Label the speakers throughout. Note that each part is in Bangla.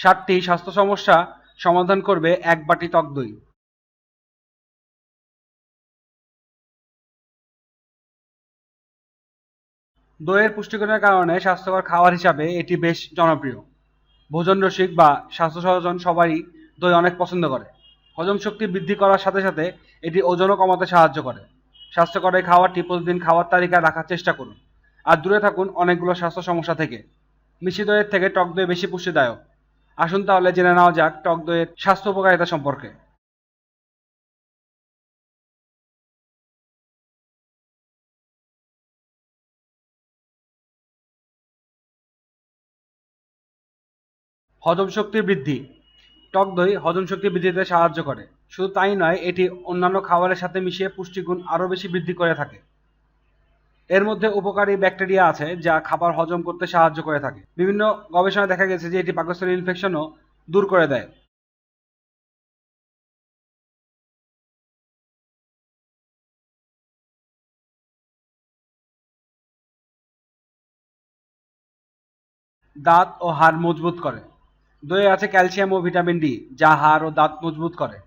Speaker 1: সাতটি স্বাস্থ্য সমস্যা সমাধান করবে এক বাটি টক দই। দইয়ের পুষ্টিগুণের কারণে স্বাস্থ্যকর খাবার হিসাবে এটি বেশ জনপ্রিয়। ভোজন রসিক বা স্বাস্থ্য সচেতন সবাই দই অনেক পছন্দ করে। হজম শক্তি বৃদ্ধি করার সাথে সাথে এটি ওজনও কমাতে সাহায্য করে। স্বাস্থ্যকর এই খাবারটি প্রতিদিন খাওয়ার তালিকায় রাখার চেষ্টা করুন। আর দূরে থাকুন অনেকগুলো স্বাস্থ্য সমস্যা থেকে। মিষ্টি দইয়ের থেকে টক দই বেশি পুষ্টিদায়ক। আসুন তাহলে জেনে নেওয়া যাক টক দইয়ের স্বাস্থ্য উপকারিতা সম্পর্কে। হজম শক্তি বৃদ্ধি। টক দই হজম শক্তি বৃদ্ধিতে সাহায্য করে। শুধু তাই নয়, এটি অন্যান্য খাবারের সাথে মিশিয়ে পুষ্টিগুণ আরও বেশি বৃদ্ধি করে থাকে। এর মধ্যে উপকারী ব্যাকটেরিয়া আছে যা খাবার হজম করতে সাহায্য করে থাকে। বিভিন্ন গবেষণায় দেখা গেছে যে এটি পাকস্থলী ইনফেকশনও দূর করে দেয়। দাঁত ও হাড় মজবুত করে। দইয়ে আছে ক্যালসিয়াম ও ভিটামিন ডি, যা হাড় ও দাঁত মজবুত করে।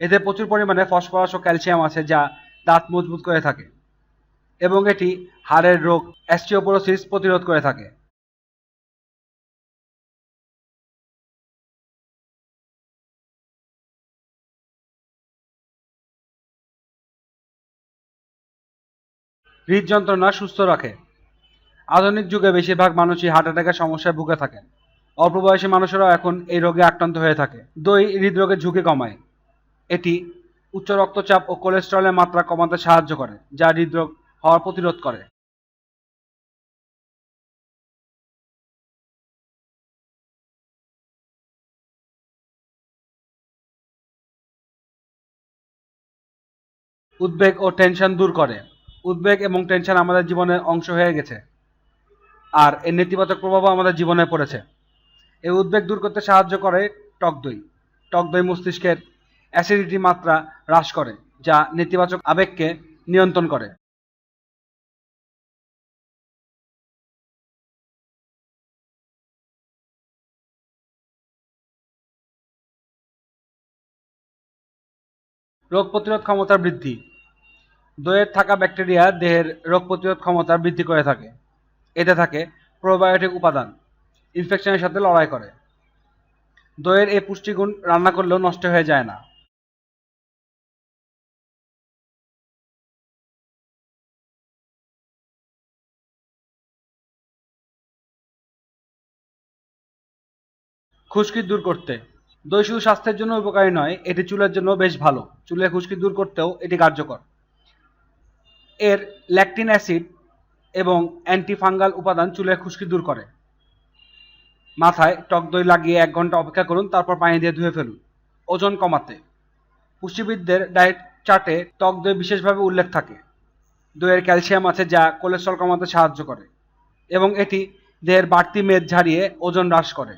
Speaker 1: এতে প্রচুর পরিমাণে ফসফরাস ও ক্যালসিয়াম আছে যা দাঁত মজবুত করে থাকে। এবং এটি হাড়ের রোগ, অ্যাস্টিওপোরোসিস প্রতিরোধ করে থাকে। হৃদযন্ত্রণা সুস্থ রাখে। আধুনিক যুগে বেশিরভাগ মানুষই হার্ট অ্যাটাকের সমস্যায় ভুগে থাকেন। অল্প বয়সী মানুষেরাও এখন এই রোগে আক্রান্ত হয়ে থাকে। দই হৃদরোগের ঝুঁকি কমায়। এটি উচ্চ রক্তচাপ ও কোলেস্টেরলের মাত্রা কমাতে সাহায্য করে, যা হৃদরোগ হওয়ার প্রতিরোধ করে। উদ্বেগ ও টেনশন দূর করে। উদ্বেগ এবং টেনশন আমাদের জীবনের অংশ হয়ে গেছে। আর এর নেতিবাচক প্রভাবও আমাদের জীবনে পড়েছে। এই উদ্বেগ দূর করতে সাহায্য করে টক দই। টক দই মস্তিষ্কের অ্যাসিডিটি মাত্রা হ্রাস করে, যা নেতিবাচক আবেগকে নিয়ন্ত্রণ করে। রোগ প্রতিরোধ ক্ষমতার বৃদ্ধি। দইয়ের থাকা ব্যাকটেরিয়া দেহের রোগ প্রতিরোধ ক্ষমতা বৃদ্ধি করে থাকে। এতে থাকে প্রোবায়োটিক উপাদান, ইনফেকশনের সাথে লড়াই করে। দইয়ের এই পুষ্টিগুণ রান্না করলেও নষ্ট হয়ে যায় না। খুশকি দূর করতে দই শুধু স্বাস্থ্যের জন্য উপকারী নয়, এটি চুলের জন্য বেশ ভালো। চুলের খুশকি দূর করতেও এটি কার্যকর। এর ল্যাকটিন অ্যাসিড এবং অ্যান্টিফাঙ্গাল উপাদান চুলের খুশকি দূর করে। মাথায় টক দই লাগিয়ে এক ঘণ্টা অপেক্ষা করুন, তারপর পানি দিয়ে ধুয়ে ফেলুন। ওজন কমাতে। পুষ্টিবিদদের ডায়েট চার্টে টক দই বিশেষভাবে উল্লেখ থাকে। দইয়ের ক্যালসিয়াম আছে যা কোলেস্ট্রল কমাতে সাহায্য করে এবং এটি দেহের বাড়তি মেদ ঝাড়িয়ে ওজন হ্রাস করে।